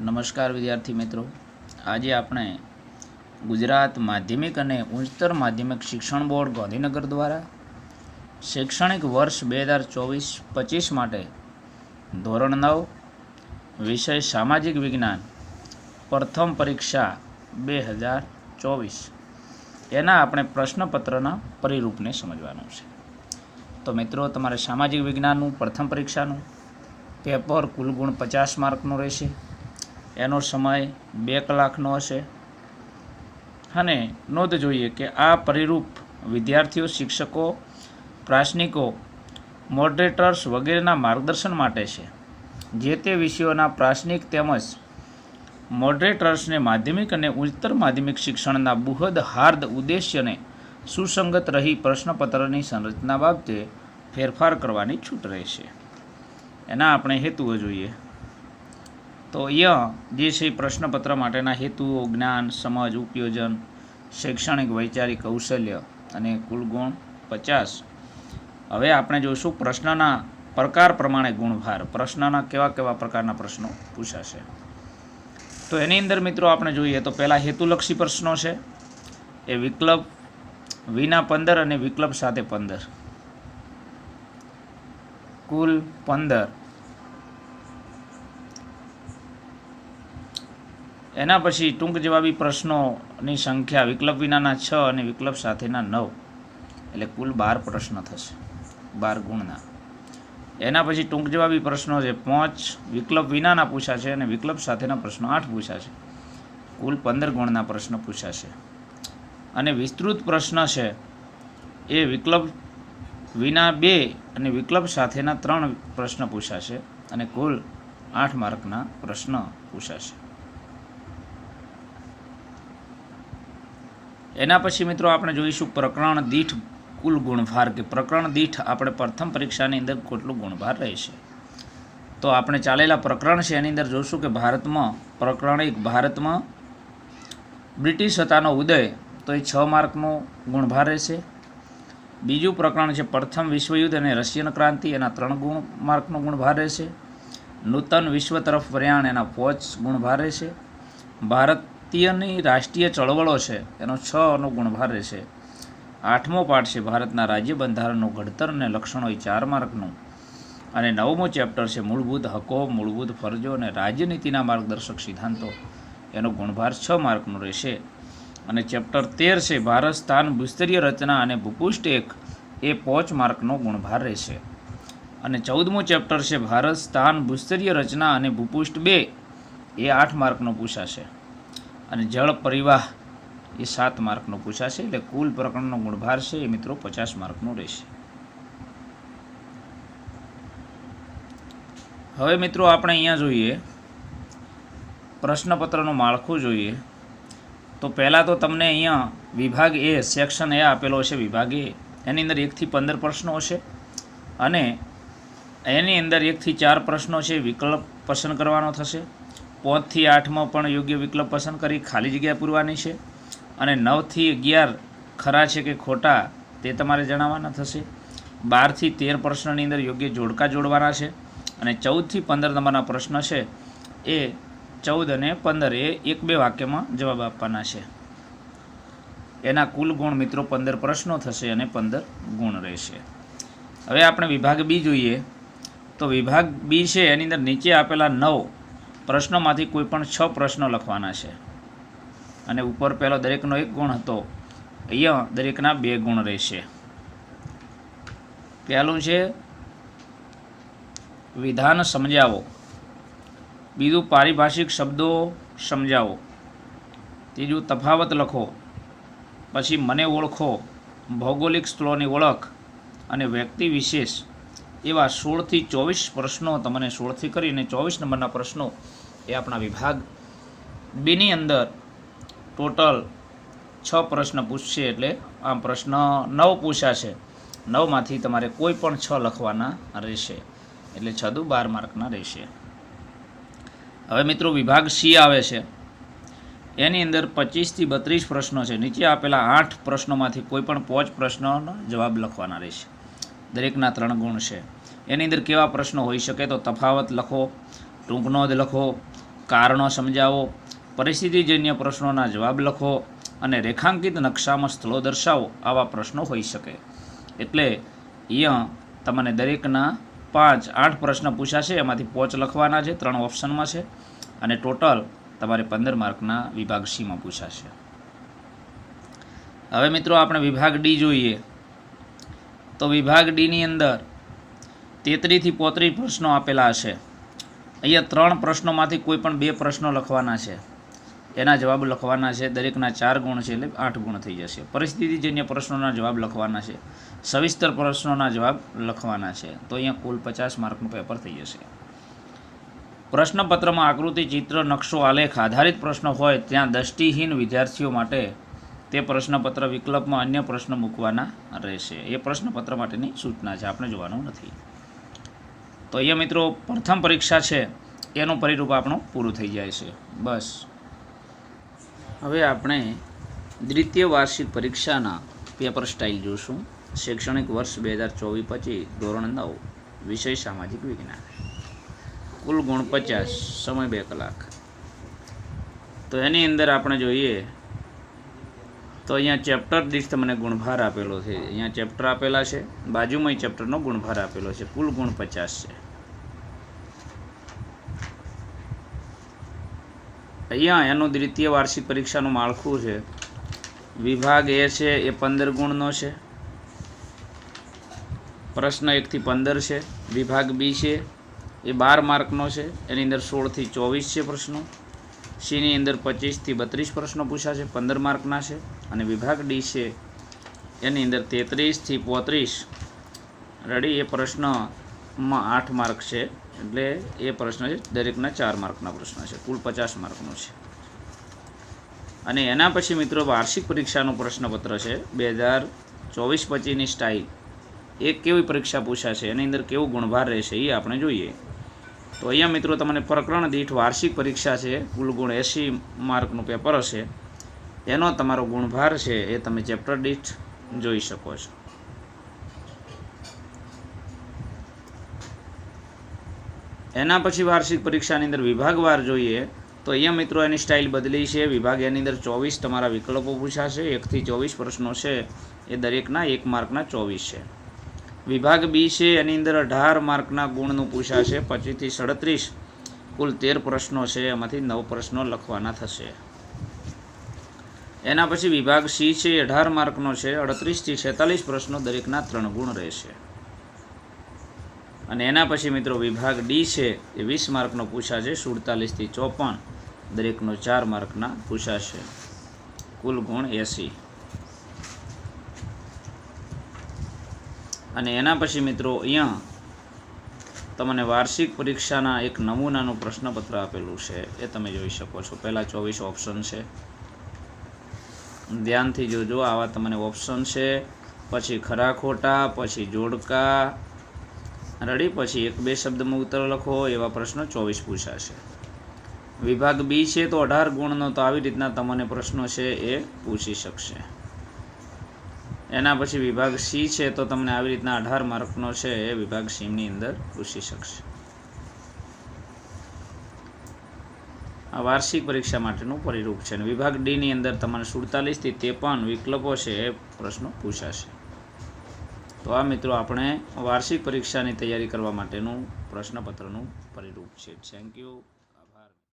નમસ્કાર વિદ્યાર્થી મિત્રો. આજે આપણે ગુજરાત માધ્યમિક અને ઉચ્ચતર માધ્યમિક શિક્ષણ બોર્ડ ગાંધીનગર દ્વારા શૈક્ષણિક વર્ષ બે હજાર ચોવીસ પચીસ માટે ધોરણ નવ, વિષય સામાજિક વિજ્ઞાન, પ્રથમ પરીક્ષા બે હજાર ચોવીસ. એના આપણે પ્રશ્નપત્રના પરિરૂપને સમજવાનું છે. તો મિત્રો, તમારે સામાજિક વિજ્ઞાનનું પ્રથમ પરીક્ષાનું પેપર કુલ ગુણ પચાસ માર્કનું રહેશે. એનો સમય બે કલાકનો હશે. અને નોંધ જોઈએ કે આ પરિરૂપ વિદ્યાર્થીઓ, શિક્ષકો પ્રાસનિકો મોડરેટર્સ વગેરેના માર્ગદર્શન માટે છે. જે તે વિષયોના પ્રાસનિક તેમજ મોડરેટર્સને માધ્યમિક અને ઉચ્ચતર માધ્યમિક શિક્ષણના બૃહદ હાર્દ ઉદ્દેશ્યને સુસંગત રહી પ્રશ્નપત્રની સંરચના બાબતે ફેરફાર કરવાની છૂટ રહેશે. એના આપણે હેતુઓ જોઈએ. તો અહીંયા જે છે પ્રશ્નપત્ર માટેના હેતુઓ જ્ઞાન, સમજ, ઉપયોજન, શૈક્ષણિક, વૈચારિક કૌશલ્ય અને કુલ ગુણ પચાસ. હવે આપણે જોઈશું પ્રશ્નના પ્રકાર પ્રમાણે ગુણભાર. પ્રશ્નના કેવા કેવા પ્રકારના પ્રશ્નો પૂછાશે. તો એની અંદર મિત્રો આપણે જોઈએ તો પહેલાં હેતુલક્ષી પ્રશ્નો છે. એ વિકલ્પ વિના પંદર અને વિકલ્પ સાથે પંદર. કુલ પંદર. એના પછી ટૂંક જવાબી પ્રશ્નોની સંખ્યા વિકલ્પ વિનાના છ અને વિકલ્પ સાથેના નવ. એટલે કુલ બાર પ્રશ્ન થશે. બાર ગુણના. એના પછી ટૂંક જવાબી પ્રશ્નો છે પાંચ. વિકલ્પ વિનાના પૂછાશે અને વિકલ્પ સાથેના પ્રશ્નો આઠ પૂછાશે. કુલ પંદર ગુણના પ્રશ્ન પૂછાશે. અને વિસ્તૃત પ્રશ્ન છે એ વિકલ્પ વિના બે અને વિકલ્પ સાથેના ત્રણ પ્રશ્ન પૂછાશે અને કુલ આઠ માર્કના પ્રશ્ન પૂછાશે. એના પછી મિત્રો આપણે જોઈશું પ્રકરણ દીઠ કુલ ગુણભાર કે પ્રકરણ દીઠ આપણે પ્રથમ પરીક્ષાની અંદર કેટલું ગુણભાર રહેશે. તો આપણે ચાલેલા પ્રકરણ છે, એની અંદર જોઈશું કે ભારતમાં, પ્રકરણ એક, ભારતમાં બ્રિટિશ સત્તાનો ઉદય, તો એ છ માર્કનો ગુણભાર રહેશે. બીજું પ્રકરણ છે, પ્રથમ વિશ્વયુદ્ધ અને રશિયન ક્રાંતિ, એના ત્રણ ગુણ માર્કનો ગુણભાર રહેશે. નૂતન વિશ્વ તરફ પ્રયાણ એના પોચ ગુણભાર રહેશે. ભારતીયની રાષ્ટ્રીય ચળવળો છે, એનો છ નો ગુણભાર રહેશે. આઠમો પાઠ છે, ભારતના રાજ્ય બંધારણનું ઘડતર અને લક્ષણો એ ચાર માર્કનું. અને નવમો ચેપ્ટર છે, મૂળભૂત હકો, મૂળભૂત ફરજો અને રાજનીતિના માર્ગદર્શક સિદ્ધાંતો. એનો ગુણભાર છ માર્કનો રહેશે. અને ચેપ્ટર તેર છે, ભારત સ્થાન ભૂસ્તરીય રચના અને ભૂપુષ્ઠ એક, એ પોચ માર્કનો ગુણભાર રહેશે. અને ચૌદમું ચેપ્ટર છે, ભારત સ્થાન ભૂસ્તરીય રચના અને ભૂપુષ્ઠ બે, એ આઠ માર્કનો પૂછાશે. અને જળ પરિવાહ એ સાત માર્કનો પૂછાશે એટલે કુલ પ્રકરણનો ગુણભાર છે એ મિત્રો પચાસ માર્કનો રહેશે. હવે મિત્રો આપણે અહીંયા જોઈએ, પ્રશ્નપત્રનું માળખું જોઈએ. તો પહેલાં તો તમને અહીંયા વિભાગ એ સેક્શન એ આપેલો છે વિભાગ એ. એની અંદર એકથી પંદર પ્રશ્નો હશે. અને એની અંદર એકથી ચાર પ્રશ્નો છે, વિકલ્પ પસંદ કરવાનો થશે. પાંચથી આઠમાં પણ યોગ્ય વિકલ્પ પસંદ કરી ખાલી જગ્યા પૂરવાની છે. અને નવથી અગિયાર ખરા છે કે ખોટા તે તમારે જણાવવાના થશે. બારથી તેર પ્રશ્નની અંદર યોગ્ય જોડકા જોડવાના છે. અને ચૌદથી પંદર નંબરના પ્રશ્ન છે એ ચૌદ અને પંદર એ એક બે વાક્યમાં જવાબ આપવાના છે. એના કુલ ગુણ મિત્રો પંદર પ્રશ્નો થશે અને પંદર ગુણ રહેશે. હવે આપણે વિભાગ બી જોઈએ. તો વિભાગ બી છે, એની અંદર નીચે આપેલા નવ પ્રશ્નોમાંથી કોઈ પણ છ પ્રશ્નો લખવાના છે. અને ઉપર પહેલો દરેકનો એક ગુણ હતો. અહીંયા દરેકના બે ગુણ રહેશે. પહેલું છે, વિધાન સમજાવો. બીજું, પારિભાષિક શબ્દો સમજાવો. ત્રીજું, તફાવત લખો. પછી મને ઓળખો. ભૌગોલિક સ્થળોની ઓળખ અને વ્યક્તિ વિશેષ. એવા સોળથી ચોવીસ પ્રશ્નો તમને સોળથી કરીને ચોવીસ નંબરના પ્રશ્નો એ આપણા વિભાગ બીની અંદર ટોટલ છ પ્રશ્ન પૂછશે એટલે આમ પ્રશ્ન નવ પૂછાશે. નવમાંથી તમારે કોઈ પણ છ લખવાના રહેશે. એટલે છ દુ બાર માર્કના રહેશે. હવે મિત્રો વિભાગ સી આવે છે. એની અંદર પચીસથી બત્રીસ પ્રશ્નો છે. નીચે આપેલા આઠ પ્રશ્નોમાંથી કોઈ પણ પાંચ પ્રશ્નોનો જવાબ લખવાના રહેશે. દરેકના ત્રણ ગુણ છે. એની અંદર કેવા પ્રશ્નો હોઈ શકે તો તફાવત લખો. ટૂંક નોંધ લખો કારણો સમજાવો, પરિસ્થિતિજન્ય પ્રશ્નોના જવાબ લખો અને રેખાંકિત નકશામાં સ્થળો દર્શાવો આવા પ્રશ્નો હોઈ શકે. એટલે અહીંયા તમને દરેકના પાંચ, આઠ પ્રશ્ન પૂછાશે, એમાંથી પોચ લખવાના છે, ત્રણ ઓપ્શનમાં છે અને ટોટલ તમારે પંદર માર્કના વિભાગ સીમાં પૂછાશે. હવે મિત્રો આપણે વિભાગ ડી જોઈએ. તો વિભાગ ડીની અંદર તેત્રીસથી પોત્રીસ પ્રશ્નો આપેલા હશે. અહીંયા ત્રણ પ્રશ્નોમાંથી કોઈ પણ બે પ્રશ્નો લખવાના છે. એના જવાબ લખવાના છે. દરેકના ચાર ગુણ છે એટલે આઠ ગુણ થઈ જશે. પરિસ્થિતિજન્ય પ્રશ્નોના જવાબ લખવાના છે. સવિસ્તર પ્રશ્નોના જવાબ લખવાના છે. તો અહીંયા કુલ પચાસ માર્કનું પેપર થઈ જશે. પ્રશ્નપત્રમાં આકૃતિ, ચિત્ર, નકશો, આલેખ આધારિત પ્રશ્ન હોય ત્યાં દૃષ્ટિહીન વિદ્યાર્થીઓ માટે તે પ્રશ્નપત્ર વિકલ્પમાં અન્ય પ્રશ્ન મૂકવાના રહેશે. એ પ્રશ્નપત્ર માટેની સૂચના છે. આપણે જોવાનું નથી. તો અહીંયા મિત્રો પ્રથમ પરીક્ષા છે. એનું પરિરૂપ આપણું પૂરું થઈ જાય છે. બસ. હવે આપણે દ્વિતીય વાર્ષિક પરીક્ષાના પેપર સ્ટાઇલ જોશું. શૈક્ષણિક વર્ષ બે હજાર ચોવીસ પચીસ ધોરણ નવ, વિષય સામાજિક વિજ્ઞાન. કુલ ગુણ પચાસ, સમય બે કલાક. તો એની અંદર આપણે જોઈએ, તો અહીંયા ચેપ્ટર દીઠ તમને ગુણભાર આપેલો છે. અહીંયા ચેપ્ટર આપેલા છે. બાજુમાં ચેપ્ટરનો ગુણભાર આપેલો છે. કુલ ગુણ પચાસ છે. અહીંયા એનું દ્વિતીય વાર્ષિક પરીક્ષાનું માળખું છે. વિભાગ એ છે, એ પંદર ગુણનો છે. પ્રશ્ન એકથી પંદર છે. વિભાગ બી છે, એ બાર માર્કનો છે. એની અંદર સોળથી ચોવીસ છે પ્રશ્નો. સીની અંદર પચીસથી બત્રીસ પ્રશ્નો પૂછાશે પંદર માર્કના છે. અને વિભાગ ડી છે, એની અંદર તેત્રીસથી પોત્રીસ. રેડી એ પ્રશ્નમાં આઠ માર્ક છે. એટલે એ પ્રશ્ન છે, દરેકના ચાર માર્કના પ્રશ્ન છે. કુલ પચાસ માર્કનો છે. અને એના પછી મિત્રો વાર્ષિક પરીક્ષાનું પ્રશ્નપત્ર છે. બે હજાર ચોવીસ પચીસની સ્ટાઇલ એ કેવી પરીક્ષા પૂછાશે? એની અંદર કેવો ગુણભાર રહેશે? એ આપણે જોઈએ. તો અહીંયા મિત્રો તમને પ્રકરણ દીઠ વાર્ષિક પરીક્ષા છે. કુલ ગુણ એંસી માર્કનું પેપર હશે. એનો તમારો ગુણભાર છે એ તમે ચેપ્ટર દીઠ જોઈ શકો છો. એના પછી વાર્ષિક પરીક્ષાની અંદર વિભાગવાર જોઈએ, તો અહીંયા મિત્રો એની સ્ટાઇલ બદલી છે. વિભાગ એની અંદર ચોવીસ તમારા વિકલ્પો પૂછાશે. એકથી ચોવીસ પ્રશ્નો છે. એ દરેકના એક માર્કના ચોવીસ છે. વિભાગ બી છે, એની અંદર અઢાર માર્કના ગુણનું પૂછાશે. પચીસથી સડત્રીસ કુલ તેર પ્રશ્નો છે. એમાંથી નવ પ્રશ્નો લખવાના થશે. એના પછી વિભાગ સી છે, અઢાર માર્કનો છે. અડત્રીસથી છેતાલીસ પ્રશ્નો દરેકના ત્રણ ગુણ રહેશે. અને એના પછી મિત્રો વિભાગ ડી છે એ વીસ માર્કનો પૂછાશે સુડતાલીસથી ચોપન દરેકનો ચાર માર્કના પૂછાશે. કુલ ગુણ એંસી. અને એના પછી મિત્રો અહીંયા તમને વાર્ષિક પરીક્ષાના એક નમૂનાનું પ્રશ્નપત્ર આપેલું છે, એ તમે જોઈ શકો છો. પહેલાં ચોવીસ ઓપ્શન છે. ધ્યાનથી જોજો, આવા તમને ઓપ્શન છે. પછી ખરા ખોટા, પછી જોડકા રેડી? પછી એક બે શબ્દમાં ઉત્તર લખો, એવા પ્રશ્નો ચોવીસ પૂછાશે. વિભાગ બી છે તો અઢાર ગુણનો તો આવી રીતના તમને પ્રશ્નો છે એ પૂછી શકશે. એના પછી વિભાગ સી છે તો તમને આવી રીતના અઢાર માર્કનો છે એ વિભાગ સીની અંદર પૂછી શકશે. આ વાર્ષિક પરીક્ષા માટેનું પરિરૂપ છે અને વિભાગ ડીની અંદર તમારે સુડતાલીસથી ત્રેપન વિકલ્પો છે એ પ્રશ્નો પૂછાશે. તો આ મિત્રો આપણે વાર્ષિક પરીક્ષાની તૈયારી કરવા માટેનું પ્રશ્નપત્રનું પરિરૂપ છે. Thank you